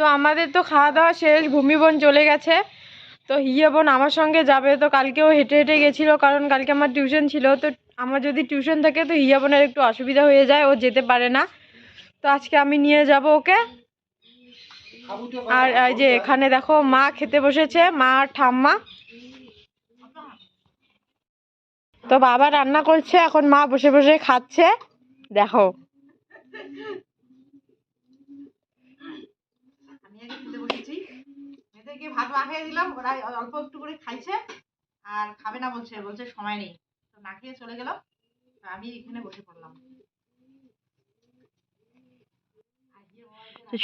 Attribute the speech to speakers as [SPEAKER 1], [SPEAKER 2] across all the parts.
[SPEAKER 1] তো আমাদের তো খাওয়া দাওয়া শেষ, ভূমি বোন চলে গেছে। তো হিয়া বোন আমার সঙ্গে যাবে, তো কালকেও হেঁটে হেঁটে গেছিল, কারণ কালকে আমার টিউশন ছিল। তো আমার যদি টিউশন থাকে, তো হিয়া বোনের একটু অসুবিধা হয়ে যায়, ও যেতে পারে না। তো আজকে আমি নিয়ে যাব ওকে। আর এই যে এখানে দেখো, মা খেতে বসেছে, মা আর ঠাম্মা। তো বাবা রান্না করছে, এখন মা বসে বসে খাচ্ছে। দেখো
[SPEAKER 2] আমি আগে খেতে বসেছি মেয়েদেরকে ভাত মাখিয়ে দিলাম, ওরা অল্প একটু করে খাইছে আর খাবে না বলছে বলছে সময় নেই। তো না খেয়ে চলে গেল আমি এখানে বসে পড়লাম।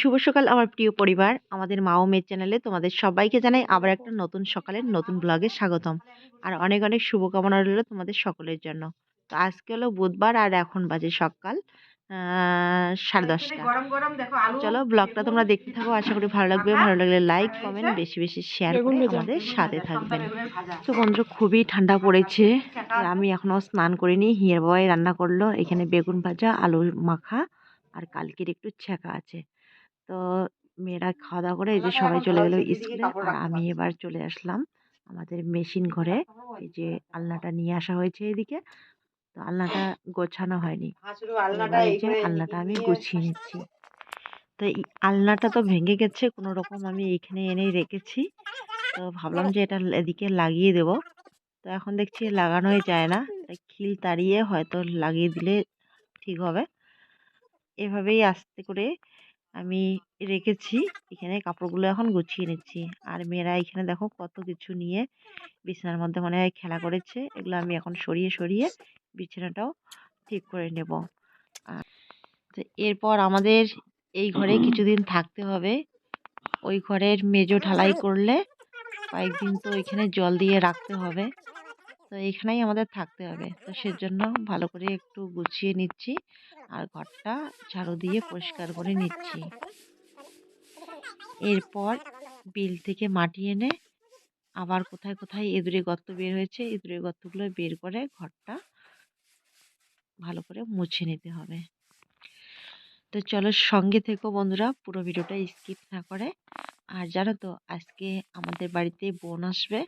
[SPEAKER 3] শুভ সকাল আমার প্রিয় পরিবার, আমাদের মা ও মেয়ের চ্যানেলে তোমাদের সবাইকে জানাই আবার একটা নতুন সকালের নতুন ব্লগে স্বাগতম। আর অনেক অনেক শুভকামনা রইল তোমাদের সকলের জন্য। তো আজকে হলো বুধবার আর এখন বাজে সকাল। সাড়ে দশটা।
[SPEAKER 2] গরম গরম দেখো
[SPEAKER 3] চলো ব্লগটা তোমরা দেখতে থাকো আশা করি ভালো লাগবে। ভালো লাগলে লাইক কমেন্ট বেশি বেশি শেয়ার করে আমাদের সাথে থাকবেন তো বন্ধুরা খুবই ঠান্ডা পড়েছে। আমি এখনও স্নান করিনি হিয়ার বয় রান্না করল। এখানে বেগুন ভাজা আলু মাখা আর কালকের একটু ছ্যাঁকা আছে। তো মেয়েরা খাওয়া দাওয়া করে এই যে সবাই চলে গেলো স্কুলে আর আমি এবার চলে আসলাম আমাদের মেশিন ঘরে। এই যে আলনাটা নিয়ে আসা হয়েছে এদিকে। তো আলনাটা গোছানো হয়নি। আলনাটা আমি গুছিয়ে নিচ্ছি। তো এই আলনাটা তো ভেঙে গেছে কোনো রকম আমি এইখানে এনেই রেখেছি। তো ভাবলাম যে এটা এদিকে লাগিয়ে দেব। তো এখন দেখছি লাগানোই যায় না। খিল তাড়িয়ে হয়তো লাগিয়ে দিলে ঠিক হবে। এভাবেই আস্তে করে আমি রেখেছি। এখানে কাপড়গুলো এখন গুছিয়ে নিচ্ছি। আর মেয়েরা এখানে দেখো কত কিছু নিয়ে বিছানার মধ্যে মনে হয় খেলা করেছে। এগুলো আমি এখন সরিয়ে সরিয়ে বিছানাটাও ঠিক করে নেব। তো এরপর আমাদের এই ঘরে কিছুদিন থাকতে হবে। ওই ঘরের মেজো ঢালাই করলে কয়েকদিন তো ওইখানে জল দিয়ে রাখতে হবে। তো এখানেই আমাদের থাকতে হবে। তো সেজন্য ভালো করে একটু গুছিয়ে নিচ্ছি আর ঘরটা ঝাড়ু দিয়ে পরিষ্কার করে নিচ্ছি। এরপর বিল থেকে মাটি এনে আবার কোথায় কোথায় ইঁদুরে গর্ত বের হয়েছে ইঁদুরে গর্তগুলো বের করে ঘরটা ভালো করে মুছে নিতে হবে। তো চলো সঙ্গে থেকো বন্ধুরা, পুরো ভিডিওটা স্কিপ না করে। আর জানো তো, আজকে আমাদের বাড়িতে বোন আসবে,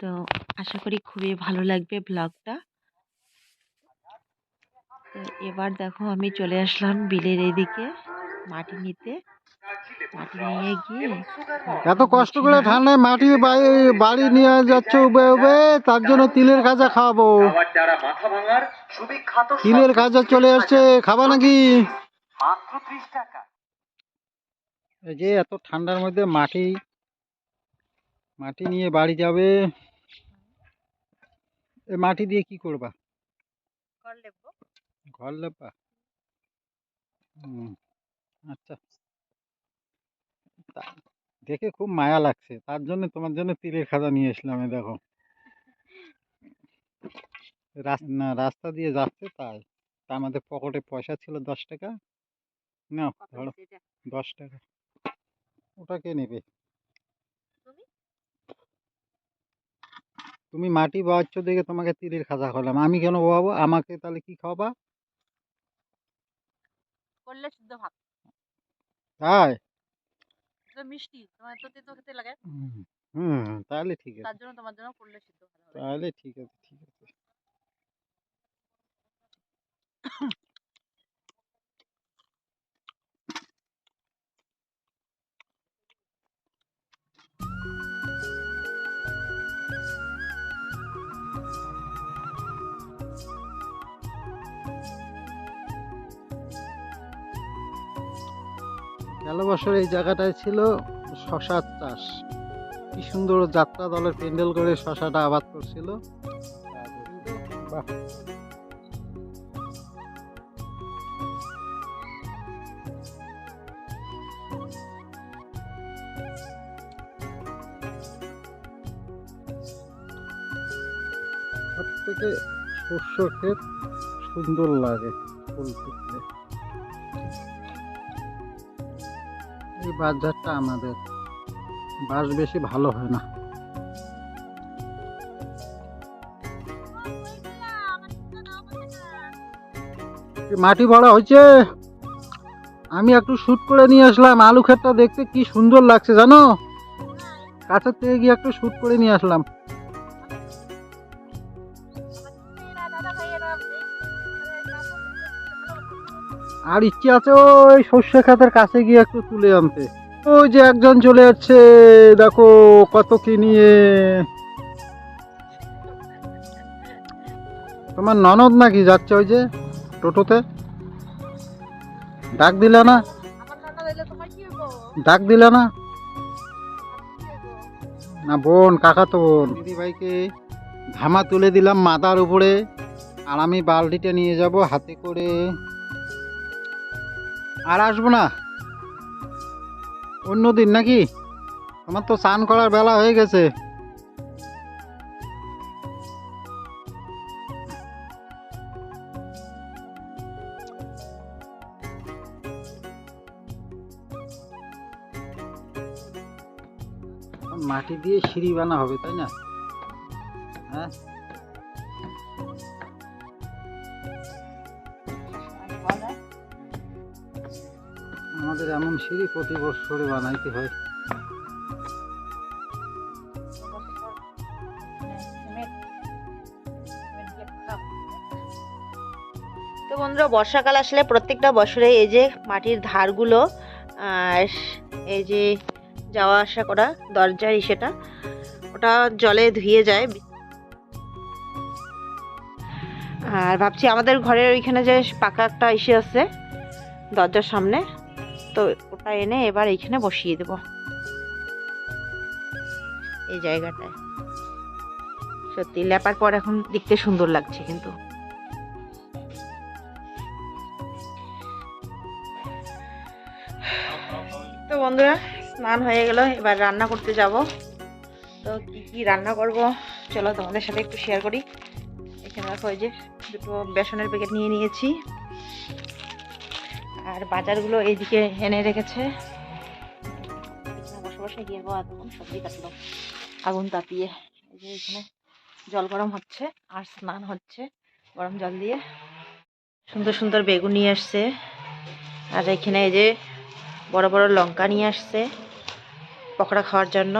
[SPEAKER 3] তো আশা করি খুবই ভালো লাগবে ব্লগটা। তো এবার দেখো আমি চলে আসলাম বিলের এদিকে মাটি নিতে।
[SPEAKER 4] এত কষ্ট করে ঠান্ডায় মাটি বাড়ি নিয়ে যাচ্ছ উবে উবে তার জন্য তিলের খাজা খাওয়াবো।
[SPEAKER 5] খাবার যারা মাথা ভাঙার সুবিখ্যাত
[SPEAKER 4] তিলের খাজা চলে আসছে খাবা নাকি?
[SPEAKER 5] মাত্র ত্রিশ টাকা।
[SPEAKER 4] এই যে এত ঠান্ডার মধ্যে মাটি মাটি নিয়ে বাড়ি যাবে। এ মাটি দিয়ে কি করবা? ঘর লেপবা। হুম, আচ্ছা। দেখে খুব মায়া লাগছে। তার জন্য তোমার জন্য তিলের খাজা নিয়ে এসলাম দেখো। না রাস্তা দিয়ে যাচ্ছে তাই। তা আমাদের পকেটে পয়সা ছিল দশ টাকা। না ধরো দশ টাকা। ওটা কে নেবে? তুমি? মাটি বাচ্চ দেখে তোমাকে তিলের খাজা খাওয়ালাম আমি কেন বাবু আমাকে তাহলে কি খাওয়াবা?
[SPEAKER 2] করলে শুদ্ধ ভাত
[SPEAKER 4] তাই?
[SPEAKER 2] তো মিষ্টি তোমার তো তেতো খেতে লাগে?
[SPEAKER 4] হুম, হুম তাহলে ঠিক আছে।
[SPEAKER 2] তার জন্য তোমার জন্য করলে সিদ্ধ
[SPEAKER 4] তাহলে ঠিক আছে ঠিক আছে। গেল বছর এই জায়গাটায় ছিল শশার চাষ। কি সুন্দর যাত্রা দলের প্যান্ডেল করে শশাটা আবাদ করছিল। থেকে শস্য ক্ষেত সুন্দর লাগে ফুল ফুটলে। এই বাজারটা আমাদের। বাস বেশি ভালো হয় না। মাটি ভরা হয়েছে। আমি একটু শ্যুট করে নিয়ে আসলাম। আলু ক্ষেতটা দেখতে কি সুন্দর লাগছে জানো? কাছের থেকে গিয়ে একটু শ্যুট করে নিয়ে আসলাম। আর ইচ্ছে আছে ওই সর্ষে খাতের কাছে গিয়ে একটু তুলে আনতে। ওই যে একজন চলে যাচ্ছে দেখো কত কি নিয়ে। তোমার ননদ নাকি যাচ্ছে ওই যে টোটোতে? ডাক দিলে না? ডাক দিলে না? না বোন কাকা তো বোন। দিদি ভাইকে ধামা তুলে দিলাম মাথার উপরে। আর আমি বালতিটা নিয়ে যাব হাতে করে। আর আসব না। অন্য দিন নাকি? আমার তো স্নান করার বেলা হয়ে গেছে। মাটি দিয়ে সিঁড়ি বানা হবে, তাই না? হ্যাঁ? আমাদের এমন সিঁড়ি প্রতি বছরে বানাইতে হয়।
[SPEAKER 2] বন্ধুরা, বর্ষাকাল আসলে প্রত্যেকটা বছরে এই যে মাটির ধারগুলো এই যে যাওয়া আসা করা দরজার ইসেটা, ওটা জলে ধুয়ে যায়। আর ভাবছি আমাদের ঘরের ওইখানে যে পাকা একটা ইসে আছে দরজার সামনে। তো ওটা এনে এবার এইখানে বসিয়ে দেব। এই জায়গাটায়। সত্যি, লেপার পর এখন দেখতে সুন্দর লাগছে কিন্তু। তো বন্ধুরা, স্নান হয়ে গেল, এবার রান্না করতে যাব। তো কি কি রান্না করব? চলো তোমাদের সাথে একটু শেয়ার করি। এখানে দেখো যে দুটো বেসনের প্যাকেট নিয়ে নিয়েছি। আর বাজারগুলো এইদিকে এনে রেখেছে। বসে বসে গিয়ে তখন সবজি কাটলো আগুন তাপিয়ে এই যে এখানে জল গরম হচ্ছে, আর স্নান হচ্ছে, গরম জল দিয়ে। সুন্দর সুন্দর বেগুন নিয়ে আসছে। আর এখানে এই যে বড় বড় লঙ্কা নিয়ে আসছে পকোড়া খাওয়ার জন্য।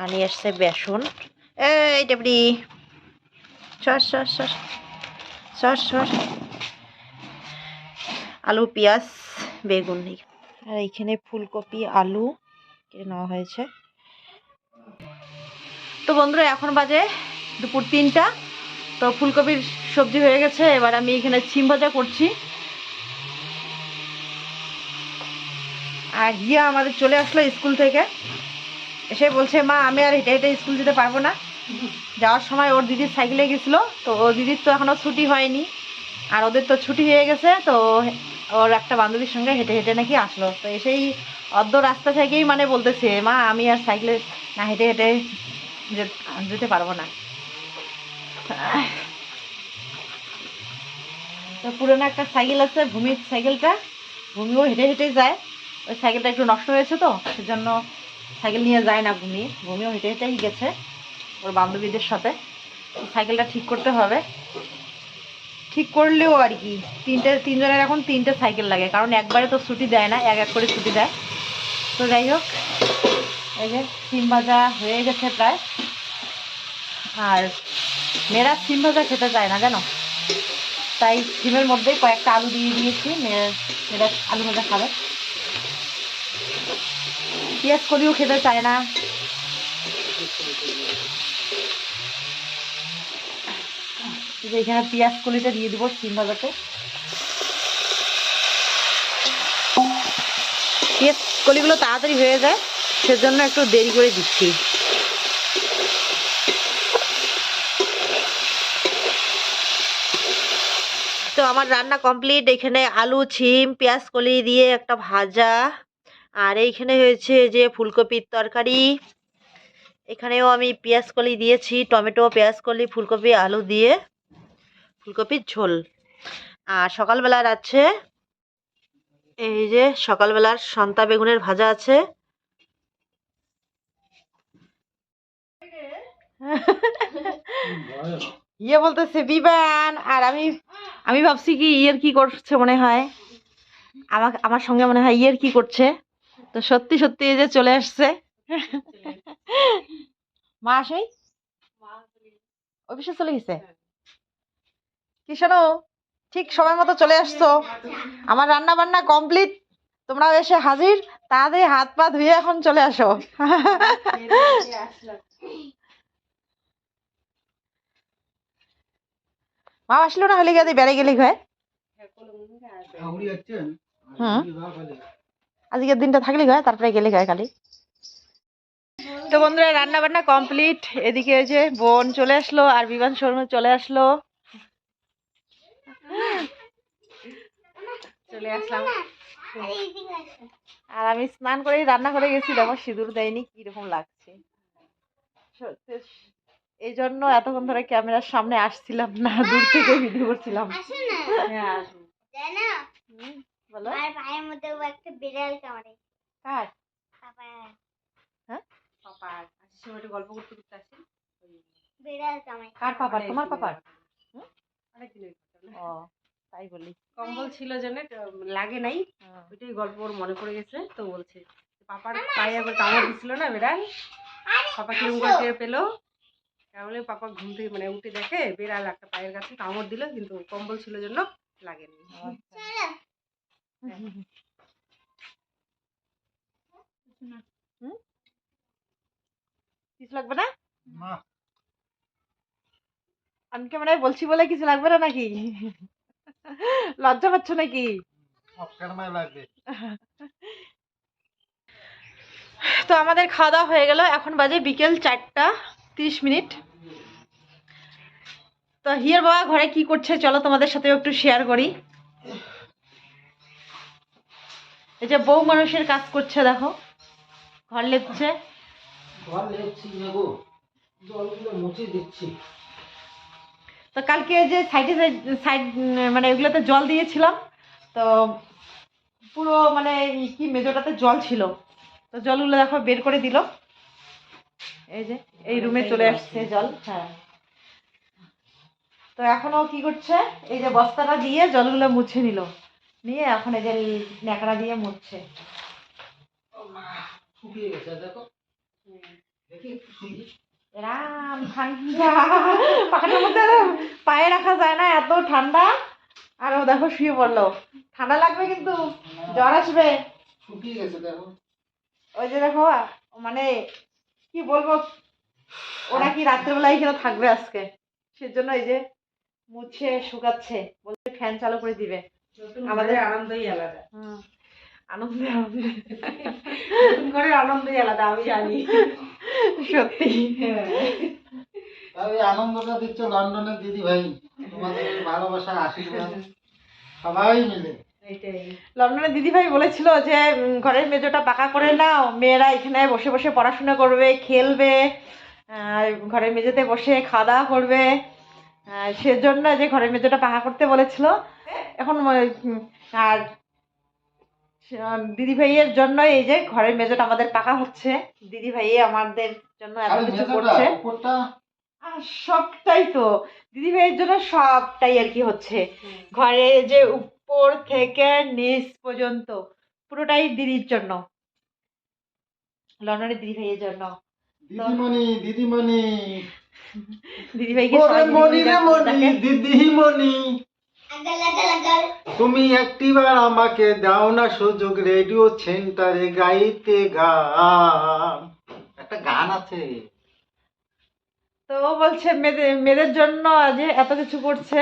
[SPEAKER 2] আর নিয়ে আসছে বেসন। এই টেবড়ি sauce sauce sauce sauce sauce আলু পেঁয়াজ বেগুন আর এইখানে ফুলকপি আলু কেটে নেওয়া হয়েছে। তো বন্ধুরা এখন বাজে দুপুর তিনটা। তো ফুলকপির সবজি হয়ে গেছে এবার আমি এখানে সিম ভাজা করছি। আর হিয়া আমাদের চলে আসলো স্কুল থেকে। এসে বলছে মা আমি আর হেঁটে হেঁটে স্কুল যেতে পারব না। যাওয়ার সময় ওর দিদির সাইকেলে গেছিল। তো ওর দিদির তো এখনও ছুটি হয়নি। আর ওদের তো ছুটি হয়ে গেছে তো ওর একটা বান্ধবীর সঙ্গে হেঁটে হেঁটে নাকি আসলো। তো এসেই অর্ধ রাস্তা থেকেই মানে বলতেছে, মা, আমি আর সাইকেলে না হেঁটে হেঁটে যেতে পারব না। তো পুরোনো একটা সাইকেল আছে, ভূমির সাইকেলটা। ভূমিও হেঁটে হেঁটে যায়। ওই সাইকেলটা একটু নষ্ট হয়েছে তো, সেজন্য সাইকেল নিয়ে যায় না ভূমি। ভূমিও হেঁটে হেঁটেই গেছে ওর বান্ধবীদের সাথে। সাইকেলটা ঠিক করতে হবে। ঠিক করলেও আর কি। তিনটে, তিনজনের এখন তিনটে সাইকেল লাগে, কারণ একবারে তো ছুটি দেয় না, এক এক করে ছুটি দেয়। তো যাই হোক, এই যে সিম ভাজা হয়ে গেছে প্রায়। আর মেয়েরা সিম ভাজা খেতে চায় না, জানো? তাই সিমের মধ্যে কয়েকটা আলু দিয়ে দিয়েছি মেয়েরা আলু ভাজা খাবে। পেঁয়াজ কলিও খেতে চায় না। এখানে পেঁয়াজ কলিটা দিয়ে দিব সিম ভাজাতে। পেঁয়াজ কলিগুলো তাড়াতাড়ি হয়ে যায়, সেজন্য একটু দেরি করে দিচ্ছি। তো আমার রান্না কমপ্লিট, এখানে আলু, ছিম, পেঁয়াজ কলি দিয়ে একটা ভাজা। আর এইখানে হয়েছে যে ফুলকপির তরকারি। এখানেও আমি পেঁয়াজ কলি দিয়েছি, টমেটো, পেঁয়াজ কলি, ফুলকপি, আলু দিয়ে। ফুলকপির ঝোল। আর সকালবেলার আছে এই যে সকালবেলার সন্তা বেগুনের ভাজা আছে। ইয়ে বলতেছে বিবান। আর আমি আমি ভাবছি কি ইয়ের কি করছে মনে হয়? আমাকে আমার সঙ্গে মনে হয় ইয়ের কি করছে। তো সত্যি সত্যি এই যে চলে আসছে। মা আসেই? অফিসে চলে গেছে? কি শোনো? ঠিক সময় মতো চলে আসছো। আমার রান্না বান্না কমপ্লিট তোমরাও এসে হাজির। তাড়াতাড়ি হাত পা ধুয়ে এখন চলে আসো। মা আসলো না হলে গিয়ে বেড়ে গেলি হয় হুম। আজকের দিনটা থাকলি হয় তারপরে গেলে হয় খালি? তো বন্ধুরা রান্না বান্না কমপ্লিট এদিকে যে বোন চলে আসলো আর বিমান শর্মা চলে আসলো।
[SPEAKER 1] চলে আসলাম।
[SPEAKER 2] আর আমি স্নান করেই রান্না করে গেছি দেখো সিঁদুর দেয়নি কীরকম লাগছে। সত্যি এই জন্য এতক্ষণ ধরে ক্যামেরার সামনে আসছিলাম না দূর থেকে ভিডিও করছিলাম।
[SPEAKER 1] হ্যাঁ
[SPEAKER 2] বলো।
[SPEAKER 6] আমার পায়ের মধ্যে একটা বিড়াল কামড়ে।
[SPEAKER 2] কার?
[SPEAKER 6] পাপায়
[SPEAKER 1] পাপা আসিস সময় একটু গল্প করতে করতে আসি?
[SPEAKER 6] বিড়াল কামড়ে।
[SPEAKER 2] কার পাপার? তোমার পাপার?
[SPEAKER 1] অনেক দিনের
[SPEAKER 2] ও তাই বলি।
[SPEAKER 1] কম্বল ছিল জন্য লাগে নাই ওইটাই গল্প ওর মনে পড়ে গেছে তো বলছে পাপার পায়ে একবার কামড় দিছিল না বেড়াল? পাপা কিরম করে টের পেল? তাহলে পাপা ঘুম থেকে মানে উঠে দেখে বেড়াল একটা পায়ের কাছে কামড় দিল কিন্তু কম্বল ছিল জন্য লাগেনি।
[SPEAKER 2] কিছু লাগবে না?
[SPEAKER 3] না।
[SPEAKER 2] আমি ক্যামেরায় বলছি বলে কিছু লাগবে না নাকি? লজ্জা পাচ্ছ নাকি? তো আমাদের খাওয়া দাওয়া হয়ে গেল। এখন বাজে বিকেল চারটা তিরিশ মিনিট। তো হিয়ার বাবা ঘরে কি করছে চলো তোমাদের সাথেও একটু শেয়ার করি। এই যে বউ মানুষের কাজ করছে দেখো। ঘর লেপছে।
[SPEAKER 4] ঘর লেপছি জলগুলো মুছে দিচ্ছি।
[SPEAKER 2] তো কালকে যে সাইডে সাইড মানে এগুলোতে জল দিয়েছিলাম তো পুরো মানে কি মেজোটাতে জল ছিল। তো জলগুলো দেখো বের করে দিল। এই যে এই রুমে চলে আসছে। জল হ্যাঁ। তো এখনও কি করছে? এই যে বস্তাটা দিয়ে জলগুলো মুছে নিল। নিয়ে এখন এই যে ন্যাকড়া দিয়ে মুছছে।
[SPEAKER 4] শুকিয়ে গেছে দেখো দেখি। শুকি
[SPEAKER 2] ঠান্ডা। পাখাটার মধ্যে পায়ে রাখা যায় না এত ঠান্ডা। আর ও দেখো শুয়ে পড়ল। ঠান্ডা লাগবে কিন্তু জ্বর আসবে।
[SPEAKER 4] শুকিয়ে গেছে দেখো।
[SPEAKER 2] ওই যে দেখো মানে কি বলব ওরা কি রাত্রেবেলা এখানে থাকবে আজকে? সেজন্য এই যে মুছে শুকাচ্ছে বলছে ফ্যান চালু করে দিবে।
[SPEAKER 1] আমাদের আনন্দই আলাদা।
[SPEAKER 2] হুম আনন্দে আনন্দে
[SPEAKER 1] ঘরের আনন্দই আলাদা আমি জানি।
[SPEAKER 2] সত্যি।
[SPEAKER 4] আর এই আনন্দটা দিচ্ছ লন্ডনের দিদি ভাই তোমাদের ভালোবাসা আশীর্বাদ সবাই মিলে।
[SPEAKER 2] লন্ডনের দিদিভাই বলেছিল যে ঘরের মেজোটা পাকা করে নাও মেয়েরা এখানে বসে বসে পড়াশোনা করবে খেলবে ঘরের মেঝেতে বসে খাওয়া দাওয়া করবে সেজন্য যে ঘরের মেজোটা পাকা করতে বলেছিল। এখন আর দিদি ভাইয়ের জন্য এই যে ঘরের মেজোটা আমাদের পাকা হচ্ছে। দিদি ভাই আমাদের জন্য এত কিছু করছে। সবটাই তো দিদি ভাইয়ের জন্য সবটাই আর কি হচ্ছে। ঘরে যে উপর থেকে নিচ পর্যন্ত পুরোটাই দিদির জন্য। লন্ডনের দিদি ভাইয়ের জন্য।
[SPEAKER 4] দিদিমণি দিদিমণি।
[SPEAKER 2] দিদি ভাইকে
[SPEAKER 4] দিদিমণি। তুমি একটিবার আমাকে দাও না সুযোগ রেডিও সেন্টারে গাইতে গান। একটা গান আছে।
[SPEAKER 2] তো ও বলছে মেয়েদের মেয়েদের জন্য যে এত কিছু করছে।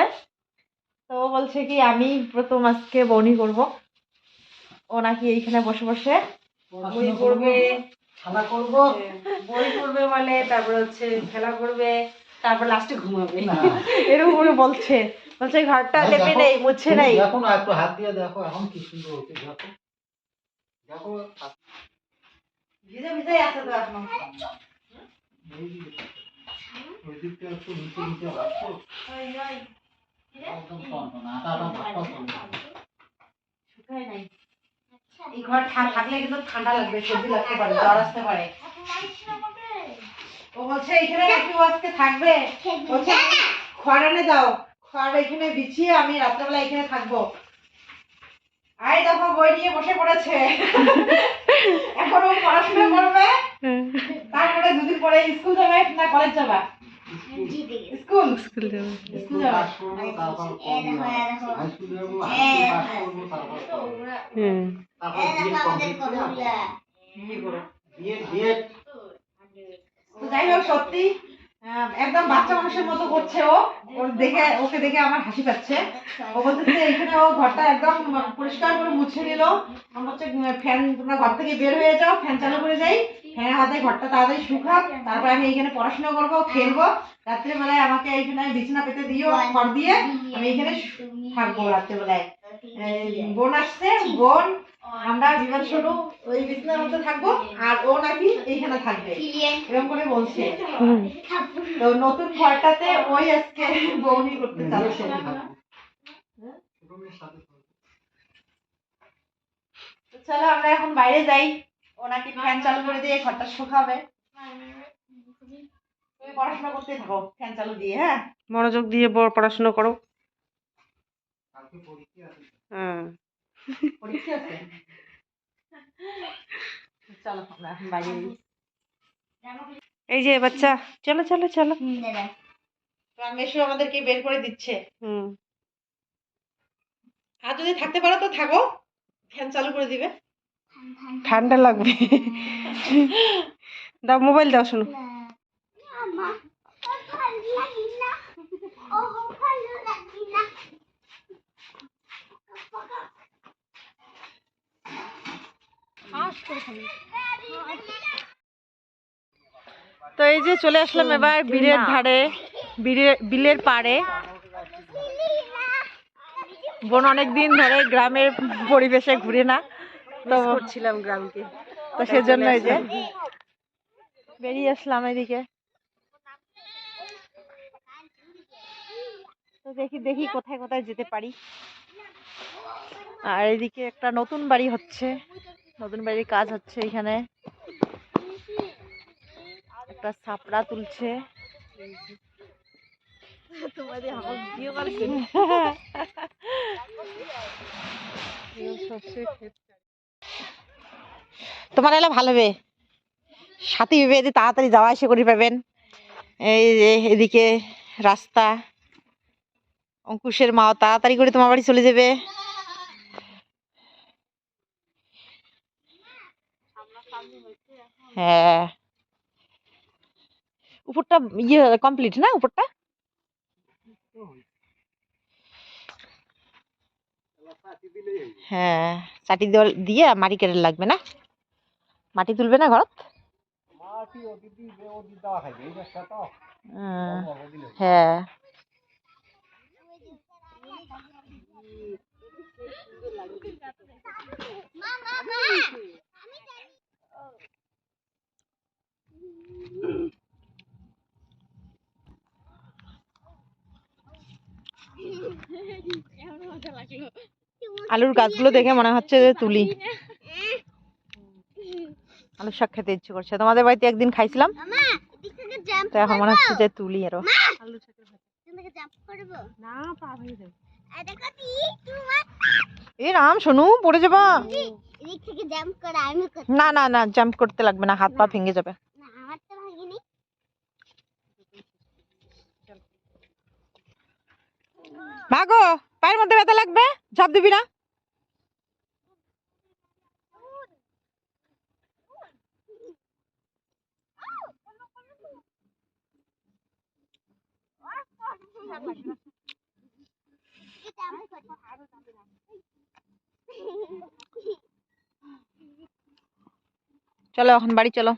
[SPEAKER 2] তো ও বলছে কি আমি প্রথম আজকে বনি করব। ও নাকি এইখানে বসে বসে
[SPEAKER 1] বই পড়বে।
[SPEAKER 4] খেলা করব।
[SPEAKER 1] বই পড়বে বলে তারপর হচ্ছে খেলা করবে তারপর লাস্টে ঘুমাবে।
[SPEAKER 2] এরকম করে বলছে। বলছে ঘরটা লেপে নেই মুছে নেই।
[SPEAKER 4] দেখো না একটু হাত দিয়ে দেখো এখন কি সুন্দর হচ্ছে দেখো। দেখো
[SPEAKER 2] ভিজে ভিজে আছে তো এখনও।
[SPEAKER 4] এই ওই দিকটা একটু নিচে নিচে রাখো। একদম টনটনা, আটাটা ভাপা
[SPEAKER 2] শুকায় নাই। এই ঘর থাকলে কিন্তু ঠান্ডা লাগবে সর্দি লাগতে পারে জ্বর আসতে পারে। ও বলছে এখানে নাকি ও আজকে থাকবে? বলছে খড় দাও। খড় এখানে বিছিয়ে আমি রাত্রেবেলা এখানে থাকব। আই দেখো বই নিয়ে বসে পড়েছে। এখনও পড়াশোনা করবে? তারপরে দুদিন পরে স্কুল যাবে না কলেজ যাবে? স্কুল?
[SPEAKER 7] স্কুল
[SPEAKER 2] স্কুল যাই হোক সত্যি। একদম বাচ্চা মানুষের মতো করছে ও। ওর দেখে, ওকে দেখে আমার হাসি পাচ্ছে। ও বলতেছে, এখানে ও ঘরটা একদম পরিষ্কার করে মুছে নিল। আমার হচ্ছে ফ্যান, তোমরা ঘর থেকে বের হয়ে যাও, ফ্যান চালু করে যাই। ফ্যানের হাতে ঘরটা তাড়াতাড়ি শুকাক। তারপরে আমি এখানে পড়াশোনা করব, খেলব। রাত্রেবেলায় আমাকে এইখানে বিছানা পেতে দিও, ঘর দিয়ে। আমি এখানে থাকব রাত্রেবেলায়। বোন আসছে, বোন আমরা বিমান শুরু ওই বিছানার মধ্যে থাকব আর ও নাকি এইখানে থাকবে। এরকম করে বলছে। তো নতুন ঘরটাতে ওই আজকে বৌনি করতে চাচ্ছে চলো আমরা এখন বাইরে যাই। ও নাকি ফ্যান চালু করে দিয়ে ঘরটা শুকাবে। তুমি পড়াশোনা করতে থাকো ফ্যান চালু দিয়ে হ্যাঁ?
[SPEAKER 7] মনোযোগ দিয়ে পড়াশোনা করো। হ্যাঁ
[SPEAKER 2] পরীক্ষা আছে চলো আমরা এখন বাইরে
[SPEAKER 7] এই যে বাচ্চা চলো চলো চলো
[SPEAKER 2] মেশো আমাদেরকে বের করে দিচ্ছে
[SPEAKER 7] হুম
[SPEAKER 2] আর যদি থাকতে পারো তো থাকো ফ্যান চালু করে দিবে
[SPEAKER 7] ঠান্ডা লাগবে দাও মোবাইল দাও শোনো তো এই যে চলে আসলাম এবার বিলের ধারে বিলের বিলের পাড়ে। বোন অনেক দিন ধরে গ্রামের পরিবেশে ঘুরে না। তো করছিলাম গ্রামকে। তো সেজন্য এই যে বেরিয়ে আসলাম এদিকে। তো দেখি দেখি কোথায় কোথায় যেতে পারি। আর এদিকে একটা নতুন বাড়ি হচ্ছে। নতুন বাড়ির কাজ হচ্ছে এখানে। একটা ছাপড়া তুলছে। তোমাদের তোমার এলা ভালো হবে। সাথী ভেবে এদিকে তাড়াতাড়ি যাওয়া এসে করে পাবেন। এই যে এদিকে রাস্তা। অঙ্কুশের মাও তাড়াতাড়ি করে তোমার বাড়ি চলে যাবে। হ্যাঁ। উপরটা ইয়ে কমপ্লিট না উপরটা? হ্যাঁ চাটি দিয়ে মাটি কেটে লাগবে না? মাটি তুলবে না ঘরত? হ্যাঁ। আলুর গাছগুলো দেখে মনে হচ্ছে যে তুলি। আলুর শাক খেতে ইচ্ছে করছে। তোমাদের বাড়িতে একদিন খাইছিলাম? তো এখন মনে হচ্ছে যে তুলি আরও।
[SPEAKER 1] না পা ভেঙে
[SPEAKER 7] এ রাম শোনু পড়ে যাবা।
[SPEAKER 1] এদিক থেকে জাম্প করে আমি করতে
[SPEAKER 7] না না না জাম্প করতে লাগবে না হাত পা ভেঙে যাবে
[SPEAKER 1] না আমার তো ভাগিনি
[SPEAKER 7] ভাগো পায়ের মধ্যে ব্যথা লাগবে? ঝাঁপ দিবি না? চলো এখন বাড়ি চলো।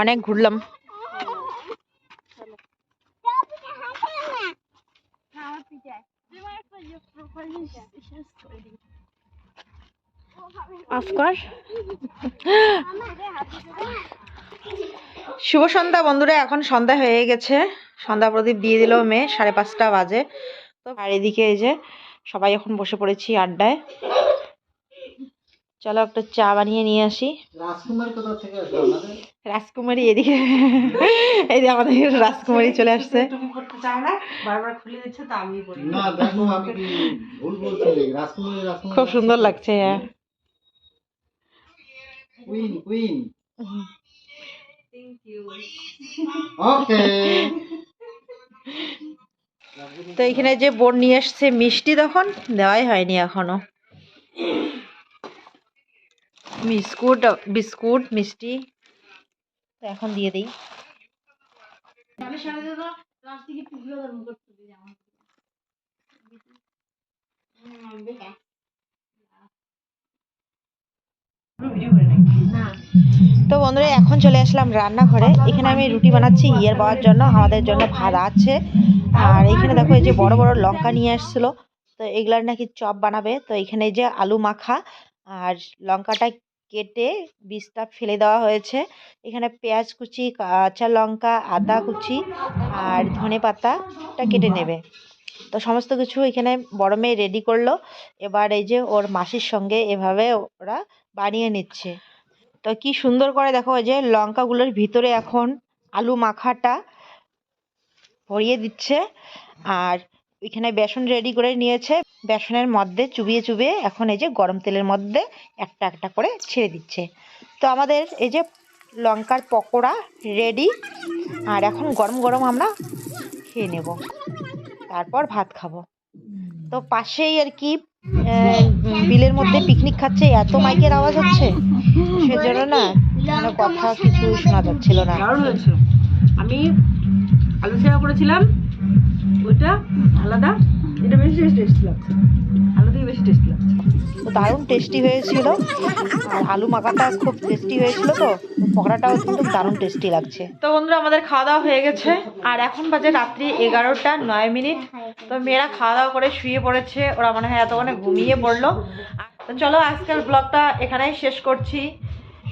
[SPEAKER 7] অনেক ঘুরলাম। অফ কর শুভ সন্ধ্যা বন্ধুরা এখন সন্ধ্যা হয়ে গেছে। সন্ধ্যা প্রদীপ দিয়ে দিল মেয়ে সাড়ে পাঁচটা বাজে। তো আর এদিকে এই যে সবাই এখন বসে পড়েছি আড্ডায়।
[SPEAKER 2] চলো একটা চা বানিয়ে নিয়ে আসি।
[SPEAKER 4] রাজকুমার কোথা থেকে
[SPEAKER 2] রাজকুমারী এদিকে। এই যে আমাদের রাজকুমারী চলে আসছে।
[SPEAKER 7] তুমি করতে চাও না? বারবার খুলে দিচ্ছে তো আমি বলি
[SPEAKER 4] না। দেখো আমি কি ভুল বলছি? রাজকুমারী রাজকুমারী
[SPEAKER 2] খুব সুন্দর লাগছে। হ্যাঁ
[SPEAKER 4] কুইন কুইন ওকে
[SPEAKER 2] তো এখানে যে বোন নিয়ে এসছে মিষ্টি তখন দেওয়াই হয়নি এখনও। বিস্কুট বিস্কুট মিষ্টি। তো এখন দিয়ে দিই। তো বন্ধুরা এখন চলে আসলাম রান্নাঘরে। এখানে আমি রুটি বানাচ্ছি ইয়ের বাবার জন্য আমাদের জন্য ভাত আছে। আর এখানে দেখো এই যে বড় বড় লঙ্কা নিয়ে আসছিল। তো এগুলার নাকি চপ বানাবে। তো এখানে এই যে আলু মাখা আর লঙ্কাটা কেটে বীজটা ফেলে দেওয়া হয়েছে। এখানে পেঁয়াজ কুচি, কাঁচা লঙ্কা, আদা কুচি আর ধনে পাতাটা কেটে নেবে। তো সমস্ত কিছু এখানে বড় মেয়ে রেডি করল। এবার এই যে ওর মাসির সঙ্গে এভাবে ওরা বানিয়ে নিচ্ছে। তো কি সুন্দর করে দেখো যে লঙ্কাগুলোর ভিতরে এখন আলু মাখাটা ভরিয়ে দিচ্ছে। আর এখানে বেসন রেডি করে নিয়েছে। বেসনের মধ্যে চুবিয়ে চুবিয়ে এখন এই যে গরম তেলের মধ্যে একটা একটা করে ছেড়ে দিচ্ছে। তো আমাদের এই যে লঙ্কার পকোড়া রেডি আর এখন গরম গরম আমরা খেয়ে নেব। তারপর ভাত খাব। তো পাশেই আর কি বিলের মধ্যে পিকনিক খাচ্ছে, এত মাইকের আওয়াজ হচ্ছে। সেজন্য না কোনো কথা কিছু শোনা যাচ্ছিল না।
[SPEAKER 7] আমি আলু সেবা করেছিলাম, ওইটা আলাদা। এটা বেশি টেস্টি লাগছে। আলু দিয়ে বেশি টেস্টি লাগছে।
[SPEAKER 2] দারুণ টেস্টি হয়েছিল। আর আলু মাখাটা খুব টেস্টি হয়েছিল তো। পকোড়াটাও কিন্তু দারুণ টেস্টি লাগছে। তো বন্ধুরা আমাদের খাওয়া দাওয়া হয়ে গেছে। আর এখন বাজে রাত্রি এগারোটা নয় মিনিট। তো মেয়েরা খাওয়া দাওয়া করে শুয়ে পড়েছে। ওরা মনে হয় এতক্ষণে ঘুমিয়ে পড়ল। তো চলো আজকের ব্লগটা এখানেই শেষ করছি।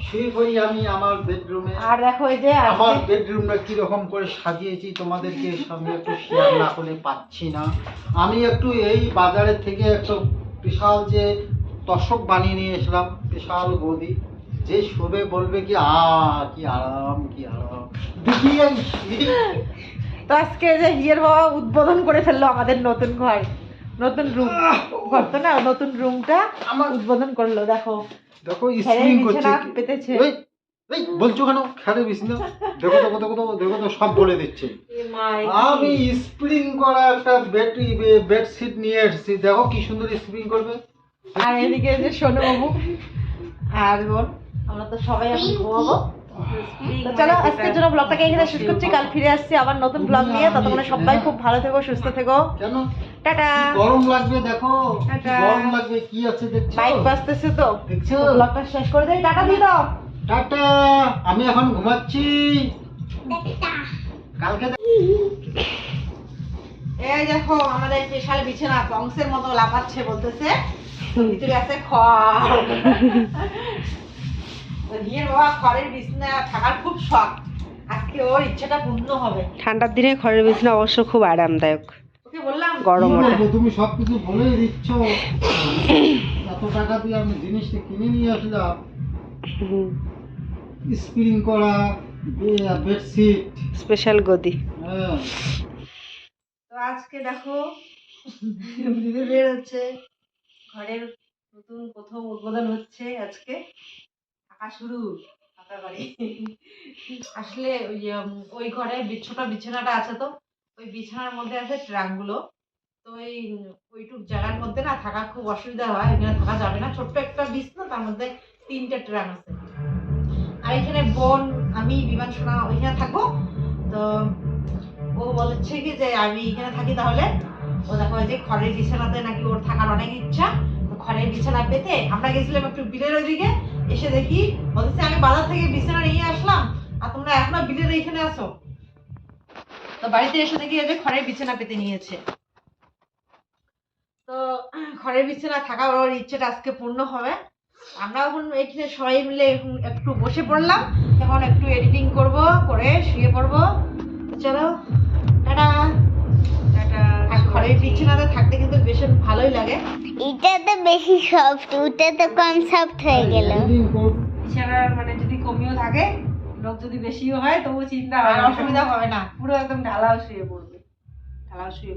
[SPEAKER 4] শুয়ে পড়ি আমি আমার বেডরুমে
[SPEAKER 2] আর দেখো এই যে
[SPEAKER 4] আমার বেডরুমটা কীরকম করে সাজিয়েছি তোমাদেরকে সঙ্গে একটু শেয়ার না করে পাচ্ছি না। আমি একটু এই বাজারের থেকে একটা বিশাল যে তশক বানিয়ে নিয়ে এসলাম বিশাল গদি। যে শোবে বলবে কি আ কি আরাম কি আরাম।
[SPEAKER 2] তো আজকে যে হিয়ের বাবা উদ্বোধন করে ফেলল আমাদের নতুন ঘর নতুন রুম ঘর তো না নতুন রুমটা আমার উদ্বোধন করল দেখো।
[SPEAKER 4] দেখো স্প্রিং করছে
[SPEAKER 2] পেতেছে।
[SPEAKER 4] এই, এই বলছো কেন? খেলে বিছনা দেখো দেখো দেখো দেখো দেখো তো সব বলে দিচ্ছে। আমি স্প্রিং করা একটা বেড বেডশিট নিয়ে এসেছি। দেখো কি সুন্দর স্প্রিং করবে।
[SPEAKER 2] আর এদিকে যে শোনো বাবু আর বোন আমরা তো সবাই এখন ঘুমাবো। তো চলো আজকের জন্য ব্লগটাকে এখানে শেষ করছি। কাল ফিরে আসছি আবার নতুন ব্লগ নিয়ে। ততক্ষণে সবাই খুব ভালো থেকো সুস্থ থেকো। টাটা।
[SPEAKER 4] গরম লাগবে দেখো? গরম লাগবে? কি আছে দেখছ?
[SPEAKER 2] বাইক বাজতেছে তো।
[SPEAKER 4] দেখছ?
[SPEAKER 2] ব্লগটা শেষ করে দেই। টাটা দিয়ে দাও
[SPEAKER 4] টাটা। আমি এখন ঘুমাচ্ছি। কালকে
[SPEAKER 2] এই দেখো আমাদের স্পেশাল বিছানা বংশের মতো লাফাচ্ছে বলতেছে। ভিতরে আছে খড় তো বাবা খড়ের বিছানা থাকার খুব শখ। আজকে ওর ইচ্ছাটা পূর্ণ হবে।
[SPEAKER 1] ঠান্ডার দিনে ঘরের বিছনা অবশ্য খুব আরামদায়ক।
[SPEAKER 2] ওকে বললাম
[SPEAKER 1] গরম
[SPEAKER 4] তুমি সবকিছু বলেই দিচ্ছ। এত টাকা দিয়ে আমি জিনিসটা কিনে নিয়ে আসলাম। স্প্রিং করা বেডশিট।
[SPEAKER 1] স্পেশাল গদি।
[SPEAKER 4] হ্যাঁ।
[SPEAKER 2] তো আজকে দেখো বের হচ্ছে। ঘরের নতুন প্রথম উদ্বোধন হচ্ছে আজকে। শুরু আসলে ওই ওই ঘরে ছোট বিছানাটা আছে তো, ওই বিছানার মধ্যে আছে ট্রাঙ্কগুলো তো ওই ওইটুক জায়গার মধ্যে না থাকা খুব অসুবিধা হয়, এখানে থাকা যাবে না। ছোট্ট একটা বিছনা, তার মধ্যে তিনটে ট্রাঙ্ক আছে। আর এখানে বোন, আমি, বিমান সোনা, ওইখানে থাকব। তো ও বলেছে কি যে, আমি এখানে থাকি তাহলে। ও দেখো যে খড়ের বিছানাতে নাকি ওর থাকার অনেক ইচ্ছা। খড়ের বিছানা পেতে আমরা গেছিলাম একটু বিলের ওইদিকে। এসে দেখি বলতেছে, আমি বাজার থেকে বিছানা নিয়ে আসলাম আর তোমরা এখনও বিলের এইখানে আসো তো বাড়িতে এসে দেখি এই যে খড়ের বিছানা পেতে নিয়েছে। তো খড়ের বিছানা থাকা ওর ইচ্ছেটা আজকে পূর্ণ হবে। আমরা এখন এখানে সবাই মিলে একটু বসে পড়লাম। এখন একটু এডিটিং করব, করে শুয়ে পড়ব। চলো, টাটা। ঘরের বিছানাতে থাকতে কিন্তু বেশ ভালোই লাগে।
[SPEAKER 7] এটা তো বেশি সফট ওটা তো কম সফট হয়ে গেল।
[SPEAKER 1] বিছানা মানে যদি কমিও থাকে লোক যদি বেশিও হয় তবু চিন্তা হয়
[SPEAKER 2] অসুবিধা হবে না।
[SPEAKER 1] পুরো একদম ঢালাও শুয়ে পড়বে। ঢালাও শুয়ে